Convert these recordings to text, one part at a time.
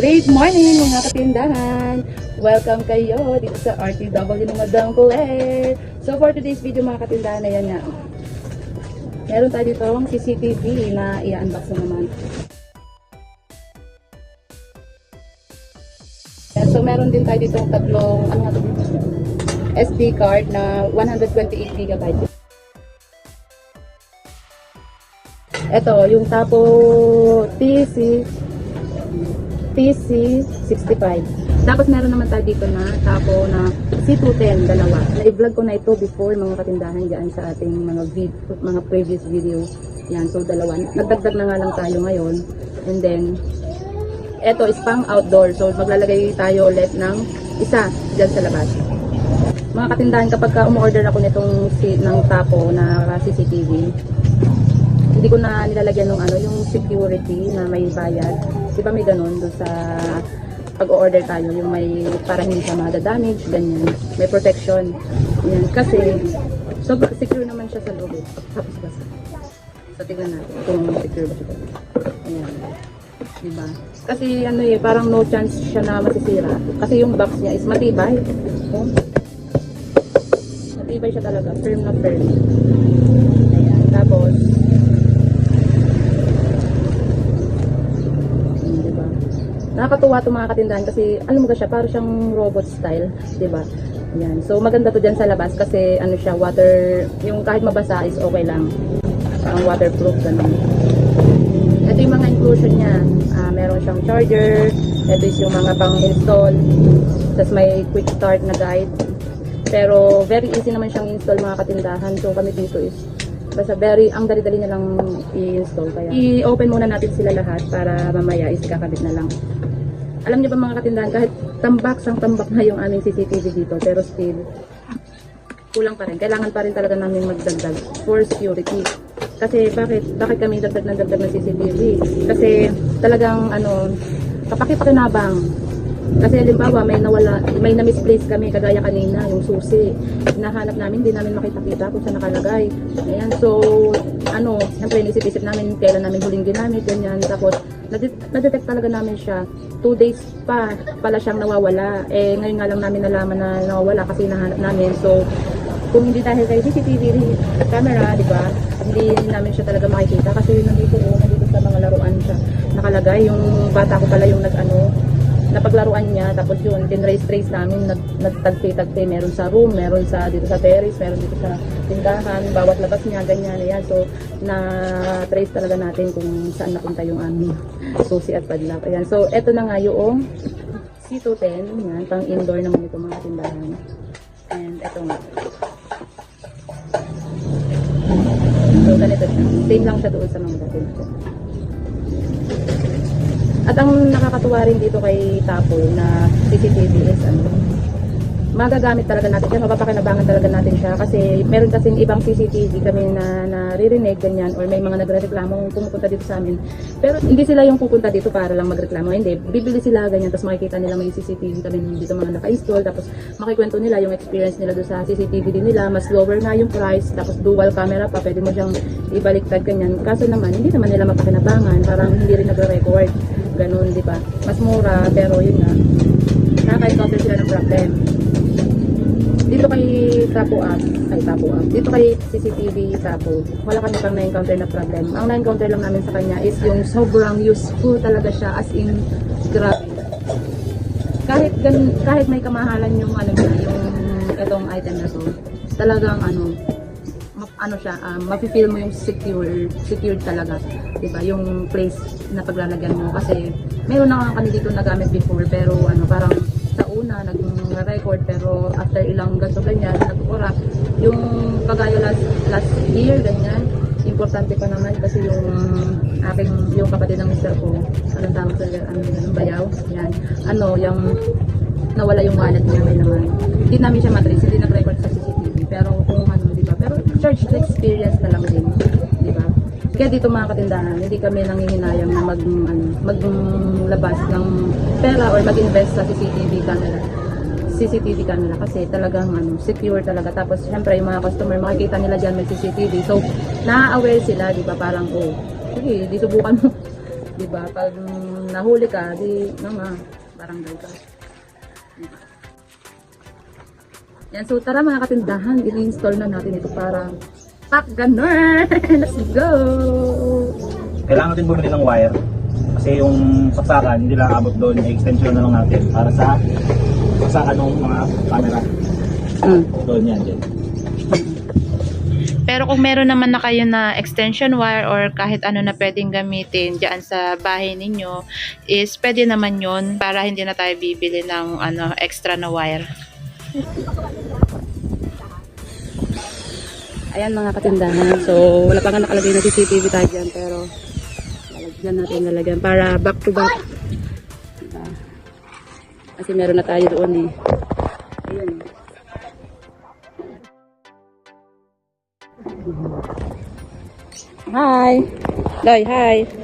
Great morning mga katindahan! Welcome kayo dito sa RTW ng Madam Colette. So for today's video mga katindahan, ayan nga. Meron tayo dito ang CCTV na i-unbox na naman. So meron din tayo dito tatlong ano nga? SD card na 128 GB. Ito, yung Tapo TC TC65. Tapos meron naman tayo dito na Tapo na C210, dalawa. Na-vlog ko na ito before mga katindahan dyan sa ating mga vid mga previous video. Yan, so dalawa. Nagdagdag na nga lang tayo ngayon. And then, ito is pang outdoor. So maglalagay tayo ulit ng isa dyan sa labas. Mga katindahan, kapag ka umorder ako nitong si, ng Tapo na CCTV, hindi ko na nilalagyan ng ano, yung security na may bayad. Di ba may ganun doon sa pag-order tayo, yung may para hindi siya madadamage, ganyan. May protection. Yan. Kasi, so secure naman siya sa loob. Tapos basta. So, tignan natin kung secure ba siya. Ayan. Diba? Kasi ano eh, parang no chance siya na masisira. Kasi yung box niya is matibay. Oh. Matibay siya talaga. Firm na firm. Ayan. Tapos, Mm, diba? Nakakatuwa itong mga katindahan kasi alam mo ba siya, parang siyang robot style, diba? Yan. So maganda to dyan sa labas kasi ano siya, water, yung kahit mabasa is okay lang. Parang waterproof ganun. Ito yung mga inclusion niya. Ah, meron siyang charger, ito is yung mga pang-install, tapos may quick start na guide. Pero very easy naman siyang install mga katindahan. So kami dito is basta very, ang dali-dali niya lang i-install. Kaya i-open muna natin sila lahat para mamaya is kakabit na lang. Alam niyo ba mga katindahan, kahit tambak sang tambak na yung aming CCTV dito, pero still, kulang pa rin. Kailangan pa rin talaga namin magdagdag for security. Kasi bakit bakit kami dagdag ng dagdag ng CCTV? Kasi talagang ano, kapakipakinabang. Kasi halimbawa may nawala, may na-misplace kami kagaya kanina, yung susi. Hinahanap namin, hindi namin makita-kita kung saan nakalagay. Ayan, so ano, siyempre inisip-isip namin kailan namin huling ginamit, ganyan. Tapos nade- na-detect talaga namin siya. Two days pa pala siyang nawawala. Eh, ngayon nga lang namin nalaman na nawawala kasi nahanap namin. So, kung hindi dahil kay CCTV camera, di ba, hindi namin siya talaga makikita kasi nandito, oh, nandito sa mga laruan siya nakalagay. Yung bata ko pala yung nag-ano, napaglaruan niya, tapos yun, tinrace-trace namin, nag, nagtagpi-tagpi, meron sa room, meron sa dito sa terrace, meron dito sa tindahan, bawat labas niya, ganyan, yan. So, na-trace talaga natin kung saan napunta yung aming susi at padlock. Ayan. So, eto na nga yung C210, yan, pang indoor naman ito mga tindahan. And eto nga. So, ganito siya. Same lang siya doon sa mga dati. At ang nakakatuwa rin dito kay Tapo na CCTV is ano, magagamit talaga natin siya, mapapakinabangan talaga natin siya kasi meron kasing ibang CCTV kami na naririnig ganyan or may mga nagrereklamo pumupunta dito sa amin. Pero hindi sila yung pupunta dito para lang magreklamo, hindi. Bibili sila ganyan tapos makikita nila may CCTV kami dito mga naka-install tapos makikwento nila yung experience nila doon sa CCTV din nila, mas lower nga yung price tapos dual camera pa, pwede mo siyang ibaliktad ganyan. Kaso naman, hindi naman nila mapakinabangan, parang hindi rin nagre-record. Ganun, di ba? Mas mura, pero yun nga, nakaka-encounter sila ng problem dito kay Tapo App, ay Tapo App, dito kay CCTV Tapo, wala kami pang na-encounter na problem. Ang na-encounter lang namin sa kanya is yung sobrang useful talaga siya as in grabe. Kahit gan, kahit may kamahalan yung ano yung itong item na to, talagang ano, ano siya, um, mafe-feel mo yung secure, secured talaga. 'Di ba? Yung place na paglalagyan mo. Kasi meron na kami dito nagamit before pero ano parang sa una nag-record pero after ilang ganito ganyan nag-ura yung kagaya last last year ganyan importante pa naman kasi yung aking yung kapatid ng mister ko anong tawag sa ano anong bayaw yan. Ano yung nawala yung wallet niya may naman. Hindi namin siya matrace hindi nag-record church experience na lang din di ba kaya dito mga katindahan, hindi kami nangihinayang na mag, ano, maglabas ng pera or mag-invest sa CCTV camera. CCTV camera kasi talagang ano, secure talaga. Tapos syempre yung mga customer makikita nila diyan may CCTV. So na-aware sila, di ba? Parang oh, sige, di subukan mo. Di ba? Pag nahuli ka, di, mama, barangay ka. Diba? Yan, so tara mga katindahan, i-install na natin ito para Top Gunner! Let's go! Kailangan natin bumili ng wire. Kasi yung saksakan, hindi lang abot doon. Extension na lang natin para sa saksakan ng mga camera. Mm. Doon yan, dyan. Pero kung meron naman na kayo na extension wire or kahit ano na pwedeng gamitin diyan sa bahay ninyo is pwede naman yon para hindi na tayo bibili ng ano extra na wire. Ayan mga katindahan. So, wala pa nga nakalagay na CCTV tayo dyan, pero lalagyan natin lalagyan para back to back. Diba? Kasi meron na tayo doon eh. Ayun. Hi! Loy, hi!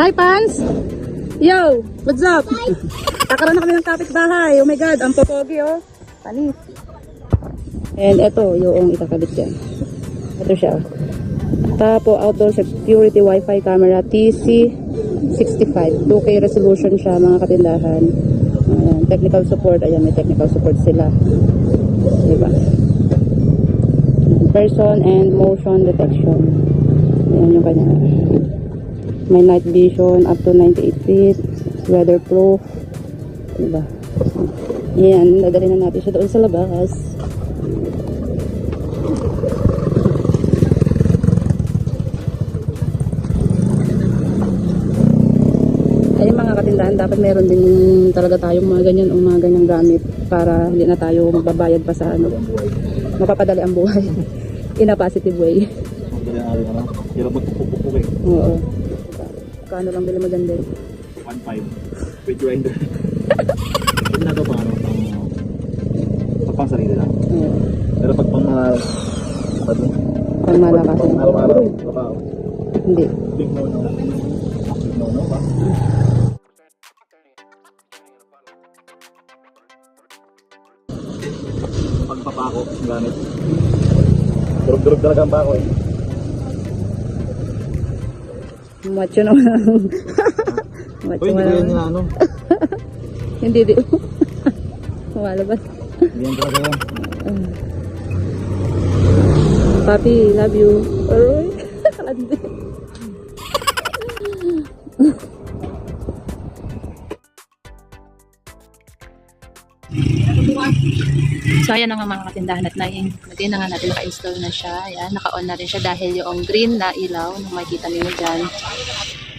Hi, Pans! Yo! What's up? Kakaroon na kami ng kapitbahay. Oh my God, ang popogi, oh. Panis. And ito, yung itakabit dyan. Ito siya. Tapo outdoor security wifi camera TC65. 2K resolution siya, mga katindahan. Ayan, technical support. Ayan, may technical support sila. Diba? Person and motion detection. Ayan yung kanya. May night vision up to 98 feet. Weatherproof. Diba? Yan, nadali na natin siya doon sa labas. Ayun mga katindahan, dapat meron din talaga tayong mga ganyan o mga ganyang gamit para hindi na tayo magbabayad pa sa ano. Mapapadali ang buhay. In a positive way. Hirap magpupupupuk eh. Oo. Kano lang bili mo dyan din? 1.5. With grinder. Hindi na ito pang ano, pang, pag pang sarili lang. Oo. Pero pag pang mga, ano, Pang malakas. pang araw-araw, trabaho. Hindi. Big no no. Big no no ba? Pagpapako, gamit. Durog-durog talaga ang bako eh. Macho naman. Macho Uy, hindi ko yan ano. Hindi, di. Lumalabas. Hindi yan talaga yan. Papi, love you. Aroy. Kalandi. Ayan na nga mga katindahan at nai- natin na nga natin naka-install na siya. Ayan, naka-on na rin siya dahil yung green na ilaw na makikita niyo dyan.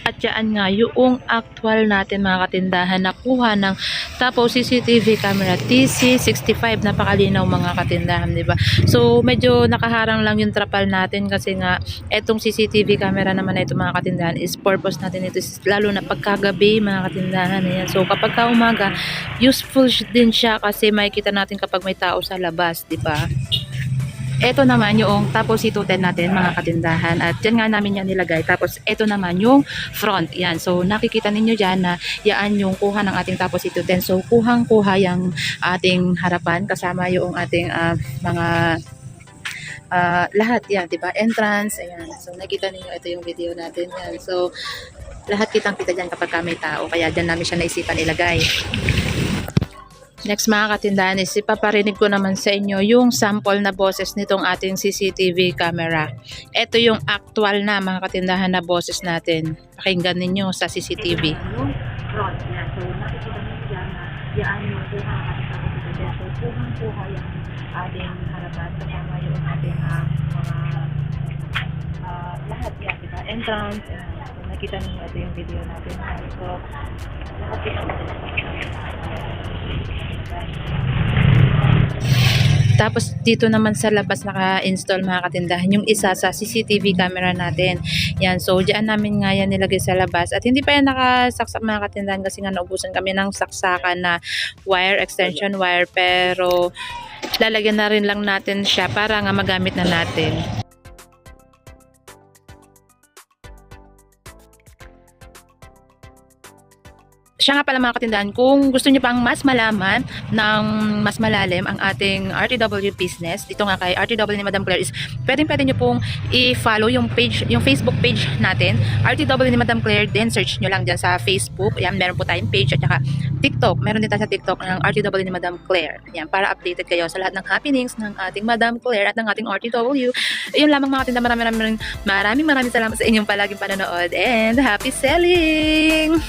At yan nga, yung actual natin mga katindahan nakuha ng Tapo CCTV camera TC65. Napakalinaw mga katindahan, di ba? So, medyo nakaharang lang yung trapal natin kasi nga, etong CCTV camera naman na ito mga katindahan is purpose natin ito lalo na pagkagabi mga katindahan. Ayan. So, kapag ka umaga, useful din siya kasi makikita natin kapag may tao sa labas, di ba? Ito naman yung tapos ito 10 natin mga katindahan. At dyan nga namin yan nilagay. Tapos ito naman yung front. Yan. So nakikita ninyo dyan na yaan yung kuha ng ating tapos ito 10 so kuhang kuha yung ating harapan kasama yung ating ah, mga ah, lahat. Yan diba entrance. Ayan. So nakita ninyo ito yung video natin. Yan. So lahat kitang kita dyan kapag ka may tao. Kaya dyan namin siya naisipan ilagay Next mga katindahan is ipaparinig ko naman sa inyo yung sample na boses nitong ating CCTV camera. Ito yung actual na mga katindahan na boses natin. Pakinggan ninyo sa CCTV. Front niya. So nakikita niyo na yaan yung kuha ating kapatid dyan. So kuhang kuha yung ating harapan ating mga ah, lahat yan, diba? Entrance. nakita niyo ito yung video natin. So. Tapos dito naman sa labas naka-install mga katindahan yung isa sa CCTV camera natin. Yan, so diyan namin nga yan nilagay sa labas. At hindi pa yan nakasaksak mga katindahan kasi nga naubusan kami ng saksakan na wire, extension wire. Pero lalagyan na rin lang natin siya para nga magamit na natin. Siya nga pala mga katindahan, kung gusto niyo pang mas malaman ng mas malalim ang ating RTW business, dito nga kay RTW ni Madam Claire is pwedeng pwede niyo pong i-follow yung page, yung Facebook page natin, RTW ni Madam Claire, then search niyo lang dyan sa Facebook. Yan, meron po tayong page at saka TikTok. Meron din tayo sa TikTok ng RTW ni Madam Claire. Yan, para updated kayo sa lahat ng happenings ng ating Madam Claire at ng ating RTW. Yun lamang mga katindahan, maraming maraming maraming maraming salamat sa inyong palaging panonood and happy selling!